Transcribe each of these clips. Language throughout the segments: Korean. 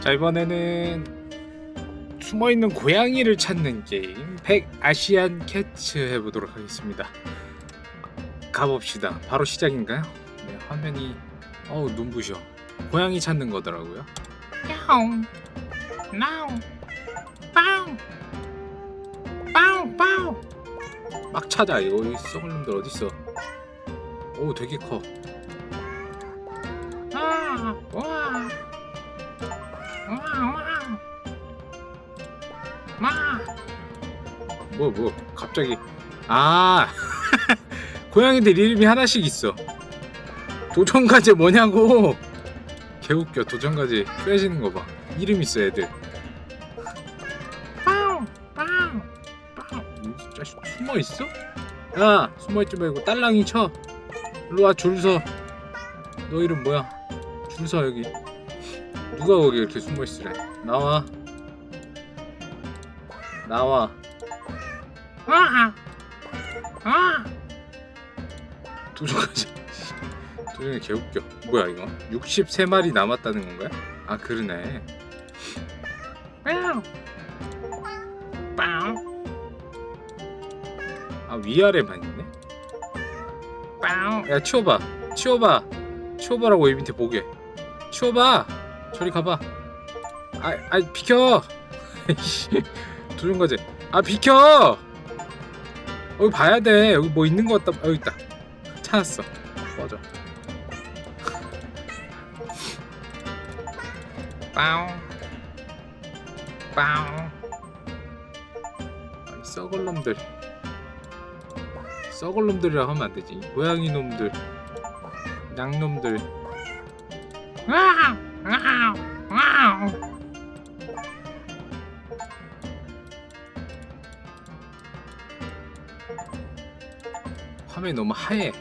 자 이번에는 숨어있는 고양이를 찾는 게임 백 아시안 캐츠 해보도록 하겠습니다. 가봅시다. 바로 시작인가요? 네 화면이 어우 눈부셔. 고양이 찾는 거더라고요. 야옹 나옹 빠옹 빠옹 빠옹. 막 찾아. 이거 이 썩을 놈들 어딨어? 오 되게 커. 아, 와. 뭐, 뭐, 갑자기. 아, 고양이들 이름이 하나씩 있어. 도전과제 뭐냐고. 개웃겨, 도전과제 빼지는 거 봐. 이름 있어, 애들. 자식 숨어 있어? 야, 숨어 있지 말고 딸랑이 쳐. 일로 와, 줄 서. 너 이름 뭐야? 줄 서 여기. 누가 거기 이렇게 숨어 있으래? 나와. 나와. 아! 아! 도전까지. 도전이 개웃겨. 뭐야 이거? 63마리 남았다는 건가요? 아 그러네. 빵. 빵. 아 위아래만 있네. 빵. 야 치워봐. 치워봐. 치워봐라고 이 밑에 보게. 치워봐. 저리 가봐. 아, 아 비켜. 도전 과제. 아 비켜. 여기 봐야 돼. 여기 뭐 있는 것 같다. 여기 있다. 찾았어. 꺼져. 빵. 빵. 아이, 썩을 놈들. 썩을 놈들이라 하면 안 되지. 고양이 놈들. 양 놈들. 화면이 너무 하얘.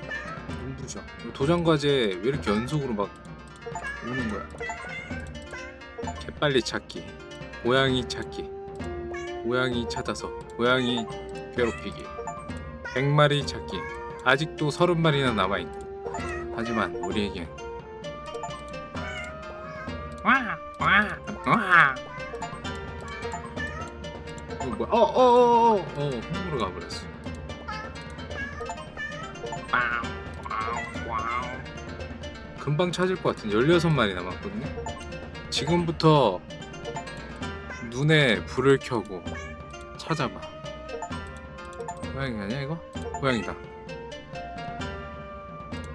눈부셔. 도전 과제 왜 이렇게 연속으로 막 오는 거야? 개빨리 찾기, 고양이 찾기, 고양이 찾아서 고양이 괴롭히기, 100마리 찾기. 아직도 30마리나 남아 있고. 하지만 우리에겐 와, 와, 와. 이거 뭐야? 어, 어, 어, 어, 어, 홈으로 가버렸어. 금방 찾을 것 같은 16마리 남았거든요. 지금부터 눈에 불을 켜고 찾아봐. 고양이 아니야 이거? 고양이다.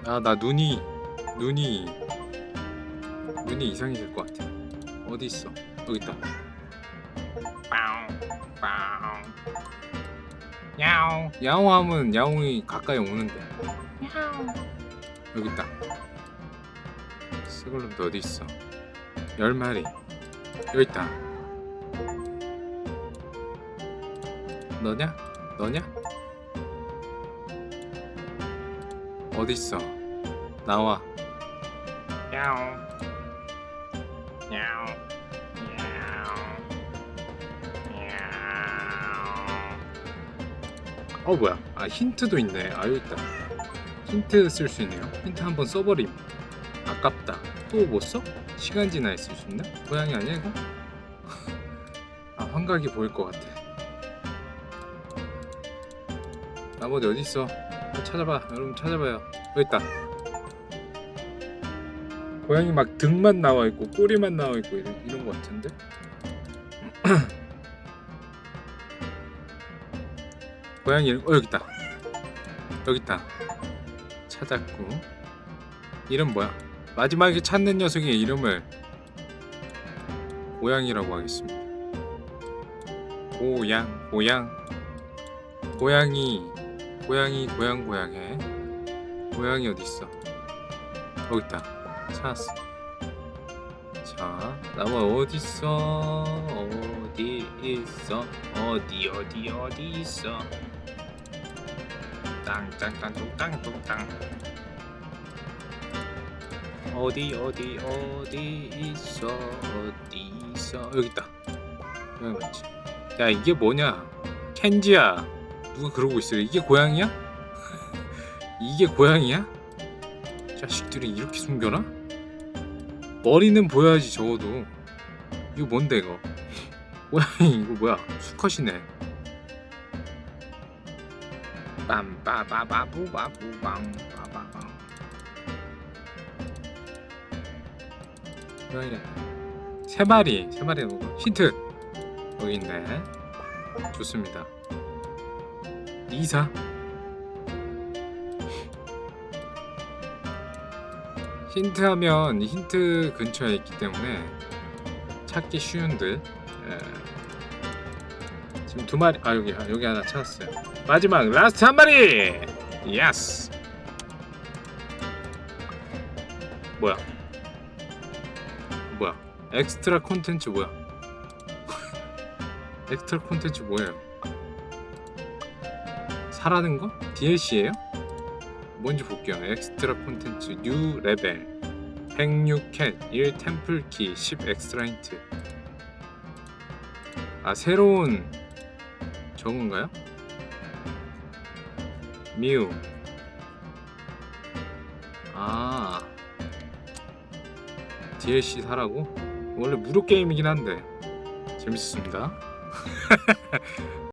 아 나 눈이 눈이 눈이 이상해질 것 같아. 어디 있어? 여기 있다. 야옹 야옹하면 야옹이 가까이 오는데. 여기 있다. 스글럼도 어디 있어? 열 마리. 여기 있다. 너냐? 너냐? 어디 있어? 나와. 야옹. 야옹. 어 뭐야? 아 힌트도 있네. 아 여기 있다. 힌트 쓸 수 있네요. 힌트 한번 써버림. 아깝다. 또 못 써? 시간 지나야 쓸수 있나? 고양이 아니야 이거? 아 환각이 보일 것 같아. 나머지 어디 있어? 찾아봐. 여러분 찾아봐요. 여기 있다. 고양이 막 등만 나와 있고 꼬리만 나와 있고 이런 이런 것 같은데. 고양이 어 여기 있다. 여기 있다. 찾았고 이름 뭐야? 마지막에 찾는 녀석의 이름을 고양이라고 하겠습니다. 고양 고양 고양이 고양이 고양 고양해 고양이 어디 있어? 여기 있다. 찾았어. 자, 나무 어디 있어? 어디 있어? 어디 어디 어디 있어? 땅땅땅땅땅땅. 어디 어디 어디 있어? 어디 있어? 여기 있다. 여기 맞지? 야 이게 뭐냐? 켄지야. 누가 그러고 있어? 이게 고양이야? 이게 고양이야? 자식들이 이렇게 숨겨놔? 머리는 보여야지 적어도. 이거 뭔데 이거? 뭐야 이거 뭐야? 수컷이네 빰빠바바부바부방 빠바방 고양이 세 마리 세 마리 놓고 힌트. 여기 있네 좋습니다. 이사. 힌트하면 힌트 근처에 있기 때문에 찾기 쉬운 듯. 예. 지금 두 마리 아 여기 아, 여기 하나 찾았어요. 마지막 라스트 한 마리! 예스 뭐야? 뭐야? 엑스트라 콘텐츠 뭐야? 엑스트라 콘텐츠 뭐예요? 사라는 거? DLC예요? 뭔지 볼게요. 엑스트라 콘텐츠 뉴 레벨. 106캣 1 템플키 10 엑스트라 힌트. 아 새로운 저건가요? 미우 아 DLC 사라고? 원래 무료 게임이긴 한데 재밌었습니다